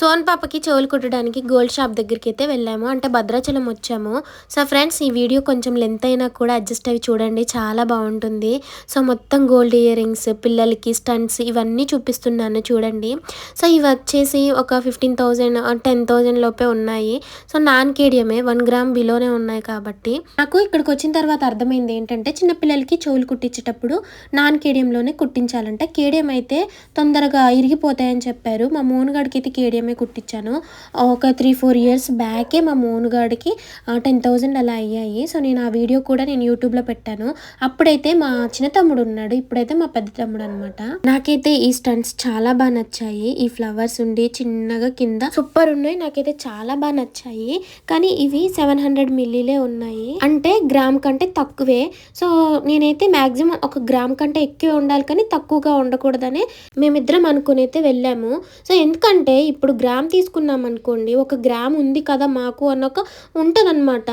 సోన్ పాపకి చెవులు కుట్టడానికి gold shop దగ్గరికి అయితే వెళ్ళాము. అంటే భద్రాచలం వచ్చాము. సో ఫ్రెండ్స్ ఈ వీడియో కొంచెం లెంత్ అయినా కూడా అడ్జస్ట్ అవి చూడండి. చాలా బాగుంటుంది. సో మొత్తం గోల్డ్ ఇయర్ రింగ్స్ పిల్లలకి స్టంట్స్ ఇవన్నీ చూపిస్తున్నాను చూడండి. సో ఇవి వచ్చేసి ఒక ఫిఫ్టీన్ థౌజండ్ టెన్ థౌజండ్ లోపే ఉన్నాయి. సో నాన్ కేడియమే వన్ గ్రామ్ బిలోనే ఉన్నాయి కాబట్టి. నాకు ఇక్కడికి వచ్చిన తర్వాత అర్థమైంది ఏంటంటే చిన్నపిల్లలకి చెవులు కుట్టించేటప్పుడు నాన్ కేడియంలోనే కుట్టించాలంటే. కేడియం అయితే తొందరగా ఇరిగిపోతాయని చెప్పారు. మా మోనుగాడికి అయితే కేడియం కేడియమే కుట్టించాను. ఒక త్రీ ఫోర్ ఇయర్స్ బ్యాకే మా మోనుగాడికి టెన్ థౌజండ్ అలా అయ్యాయి. సో నేను ఆ వీడియో కూడా నేను యూట్యూబ్లో పెట్టాను. అప్పుడైతే మా చిన్న తమ్ముడు ఉన్నాడు. ఇప్పుడైతే మా పెద్ద తమ్ముడు అనమాట నాకైతే ఈ స్టంట్స్ చాలా బాగా నచ్చాయి. ఈ ఫ్లవర్స్ ఉండి చిన్నగా కింద సూపర్ ఉన్నాయి. నాకైతే చాలా బాగా నచ్చాయి. కానీ ఇవి సెవెన్ హండ్రెడ్ మిల్లీలే ఉన్నాయి. అంటే గ్రామ్ కంటే తక్కువే. సో నేనైతే మాక్సిమం ఒక గ్రామ్ కంటే ఎక్కువ ఉండాలి కానీ తక్కువగా ఉండకూడదని మేమిద్దరం అనుకుని అయితే వెళ్ళాము. సో ఎందుకంటే ఇప్పుడు గ్రామ్ తీసుకున్నాం అనుకోండి ఒక గ్రామ్ ఉంది కదా మాకు అన్న ఒక ఉంటుందన్నమాట.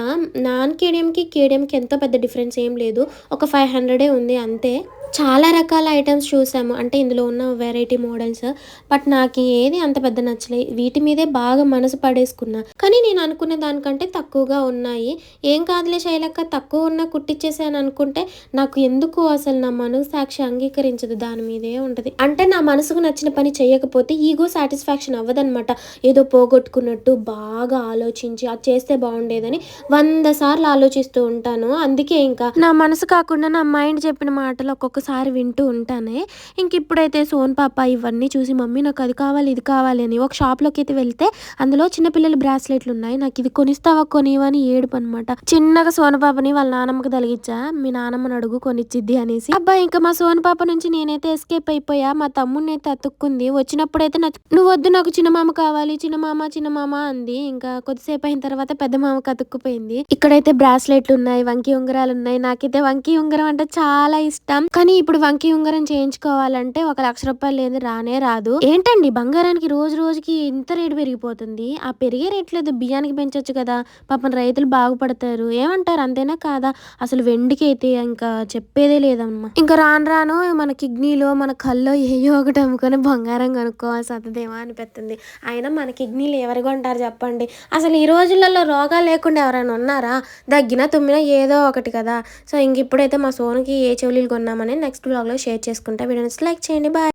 నాన్ కేడియంకి కేడియంకి ఎంత పెద్ద డిఫరెన్స్ ఏం లేదు. ఒక ఫైవ్ హండ్రెడే ఉంది అంతే. చాలా రకాల ఐటమ్స్ చూసాము. అంటే ఇందులో ఉన్న వెరైటీ మోడల్స్ బట్ నాకు ఏది అంత పెద్ద నచ్చలే వీటి మీదే బాగా మనసు పడేసుకున్నా. కానీ నేను అనుకున్న దానికంటే తక్కువగా ఉన్నాయి. ఏం కాదులే శైలక్క తక్కువ ఉన్న కుట్టిచ్చేసాను అనుకుంటే నాకు ఎందుకు అసలు నా మనసు సాక్షి అంగీకరించదు? దాని మీదే ఉంటుంది. అంటే నా మనసుకు నచ్చిన పని చేయకపోతే ఈగో సాటిస్ఫాక్షన్ అవ్వదనమాట ఏదో పోగొట్టుకున్నట్టు బాగా ఆలోచించి అది చేస్తే బాగుండేదని వంద సార్లు ఆలోచిస్తూ ఉంటాను. అందుకే ఇంకా నా మనసు కాకుండా నా మైండ్ చెప్పిన మాటలు ఒక్కొక్క ఒక్కొక్కసారి వింటూ ఉంటానే. ఇంక ఇప్పుడైతే సోన్ పాప ఇవన్నీ చూసి మమ్మీ నాకు అది కావాలి ఇది కావాలి అని ఒక షాప్లోకి అయితే వెళ్తే అందులో చిన్నపిల్లల బ్రాస్లెట్లు ఉన్నాయి. నాకు ఇది కొనిస్తావా కొనివని ఏడుపు అనమాట చిన్నగా సోన పాపని వాళ్ళ నానమ్మకి తలిగించా మీ నానమ్మని అడుగు కొనిచ్చిద్ది అనేసి. అబ్బా ఇంకా మా సోన పాప నుంచి నేనైతే ఎస్కేప్ అయిపోయా. మా తమ్ముడిని అయితే అతుక్కుంది. వచ్చినప్పుడైతే నా నువ్వు వద్దు నాకు చిన్న మామ కావాలి చిన్న మామ చిన్న మామ అంది. ఇంకా కొద్దిసేపు అయిన తర్వాత పెద్ద మామకి అతుక్కుపోయింది. ఇక్కడైతే బ్రాస్లెట్లు ఉన్నాయి వంకి ఉంగరాలు ఉన్నాయి. నాకైతే వంకి ఉంగరం అంటే చాలా ఇష్టం. కానీ ఇప్పుడు వంకి ఉంగరం చేయించుకోవాలంటే ఒక లక్ష రూపాయలు లేదు రానే రాదు. ఏంటండి? బంగారానికి రోజు రోజుకి ఇంత రేటు పెరిగిపోతుంది. ఆ పెరిగే రేట్ లేదు బియ్యానికి పెంచొచ్చు కదా. పాపం రైతులు బాగుపడతారు. ఏమంటారు? అంతేనా కాదా? అసలు వెండికి అయితే ఇంకా చెప్పేదే లేదమ్మా. ఇంకా రాను రాను మన కిడ్నీలో మన కల్లో ఏయో ఒకటి అమ్ముకొని బంగారం కొనుక్కోవాల్సి వస్తుందేమో అనిపిస్తుంది. అయినా మన కిడ్నీలు ఎవరు కొంటారు చెప్పండి? అసలు ఈ రోజులలో రోగాలు లేకుండా ఎవరైనా ఉన్నారా? దగ్గినా తుమ్మినా ఏదో ఒకటి కదా. సో ఇంక ఇప్పుడైతే మా సోనుకి ఏ చెవులీలు కొన్నామని నెక్స్ట్ బ్లాగ్లో షేర్ చేసుకుంటా. వీడియోని లైక్ చేయండి. బాయ్